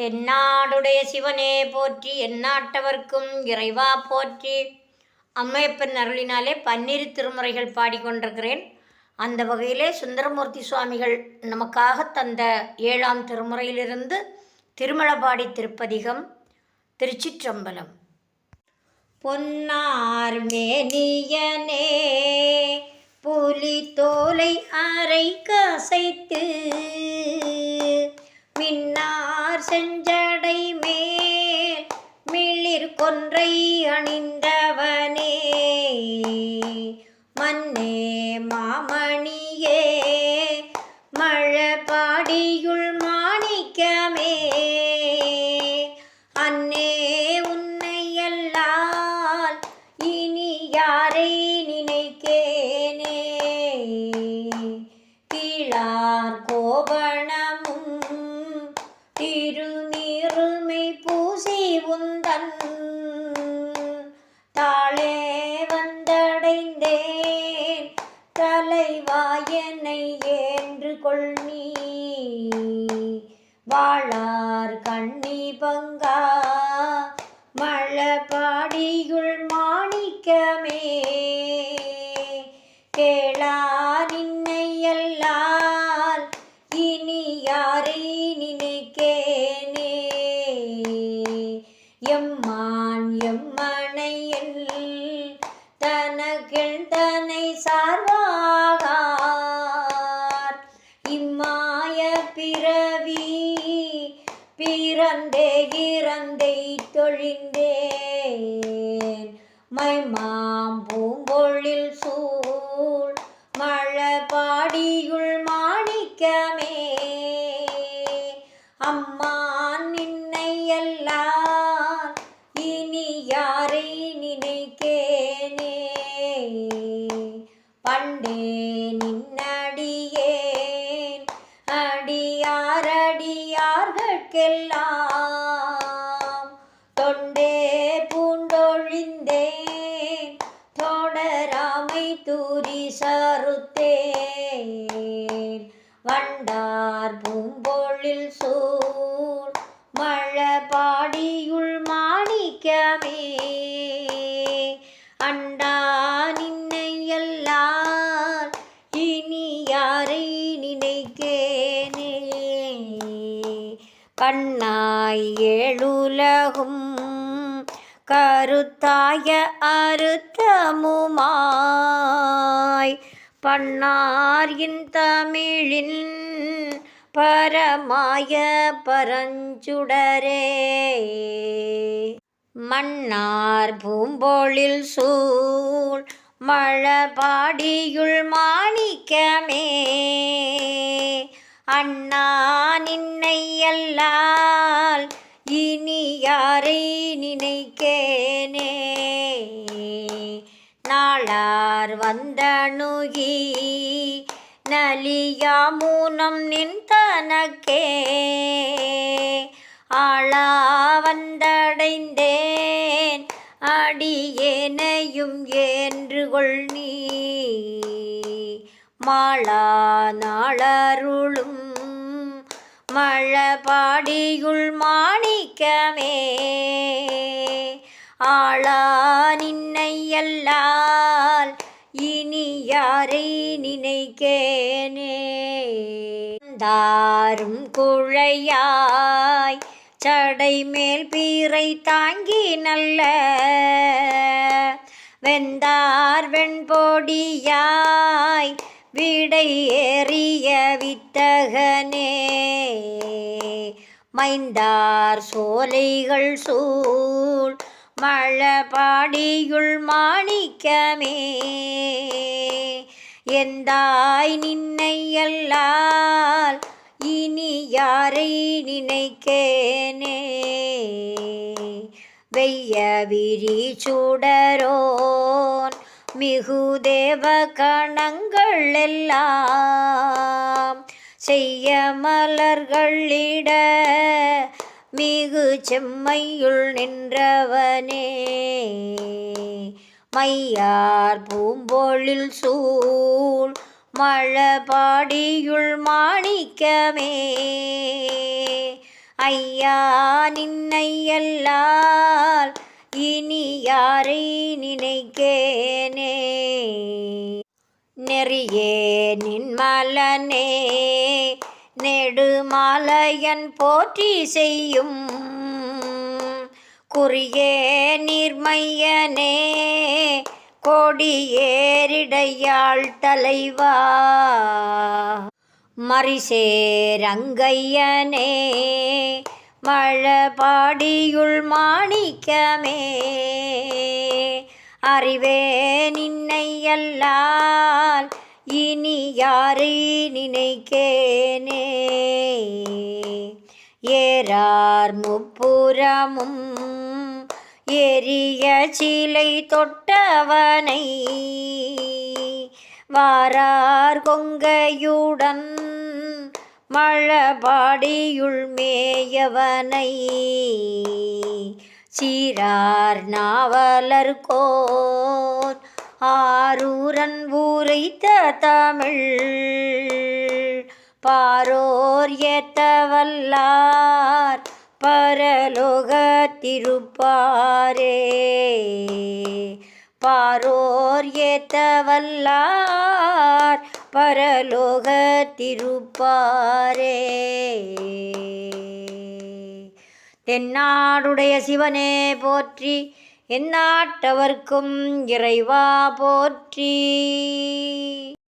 தென்னாடுடைய சிவனே போற்றி எந்நாட்டவர்க்கும் இறைவா போற்றி. அம்மையப்பன் அருளினாலே பன்னிரு திருமுறைகள் பாடிக்கொண்டிருக்கிறேன். அந்த வகையிலே சுந்தரமூர்த்தி சுவாமிகள் நமக்காக தந்த ஏழாம் திருமுறையிலிருந்து திருமலபாடி திருப்பதிகம் திருச்சிற்றம்பலம். பொன்னார் மேனியனே புலி தோலை அரை கசைத்து ஒன்றை அணிந்தவனே. மன்னே மாமணியே மழபாடியுள் மாணிக்கமே. அன்னே உன்னை எல்லால் இனி யாரை நினைக்கேனே. கீழார் கோபணமும் திருநீருமை பூசி உந்தன் வாழார் கண்ணி பங்கா. மழபாடியுள் மாணிக்கமே. கேளா நின்னை அல்லால் இனி யாரை நினைக்கேனே? எம்மான் எம்மான். பூம்பொழில் மழபாடியுள் மாணிக்கமே. அண்டா நின்னை அல்லால் இனி யாரை நினைக்கேனே? கண்ணாய் ஏழுலகும் கருத்தாய அறுத்தமுமாய் பண்ணார் இன் தமிழின் பரமாய பரஞ்சுடரே. மன்னார் பூம்பொழில் சூழ் மழபாடியுள் மாணிக்கமே. அண்ணா நின்னை அல்லால் இனி யாரை நினைக்கேனே. நாளார் வந்தணுகி நலியாமூனம் நின் தனக்கே ஆளா வந்தடைந்தேன். அடியேனையும் என்று கொள் நீ. மாளா நாளருளும் மழபாடியுள் மாணிக்கமே. ஆளா நின்னை யாரை நினைக்கேனே? தாரும் குழையாய் சடை மேல் பீரை தாங்கி நல்ல வெந்தார் வெண்பொடியாய் விடை ஏறிய வித்தகனே. மைந்தார் சோலைகள் சூழ் மழபாடியுள் மாணிக்கமே. எந்தாய் நின்னை அல்லால் இனி யாரை நினைக்கேனே? வெய்ய விரி சுடரோன் மிகுதேவ கணங்கள் எல்லாம் செய்ய மலர்களிட மிகு செம்மையுள் நின்றவனே. மையார் பூம்பொழில் சூழ் மழபாடியுள் மாணிக்கமே. ஐயா நின்னையல்லால் இனி யாரை நினைக்கேனே? நெறியே நின்மலனே நெடுமாலையன் போற்றி செய்யும் குறியே நீர்மையனே கொடியேரிடையாள் தலைவா. மரிசேரங்கையனே மழபாடியுள் மாணிக்கமே. அறிவே நின்னையல்லால் இனி யாரை நினைக்கேனே. ஏறார் முப்புறமும் எரிய சிலை தொட்டவனை. வாரார் கொங்கையுடன் மழபாடியுள் மேயவனை. சீரார் நாவலர் கோர் ஆரூரன் ஊரைத்த தமிழ். பாரோர் ஏத்தவல்லார் பரலோக திருப்பாரே பாரோர் ஏத்தவல்லார் பரலோக திருப்பாரே தென்னாடுடைய சிவனே போற்றி எந்நாட்டவர்க்கும் இறைவா போற்றி.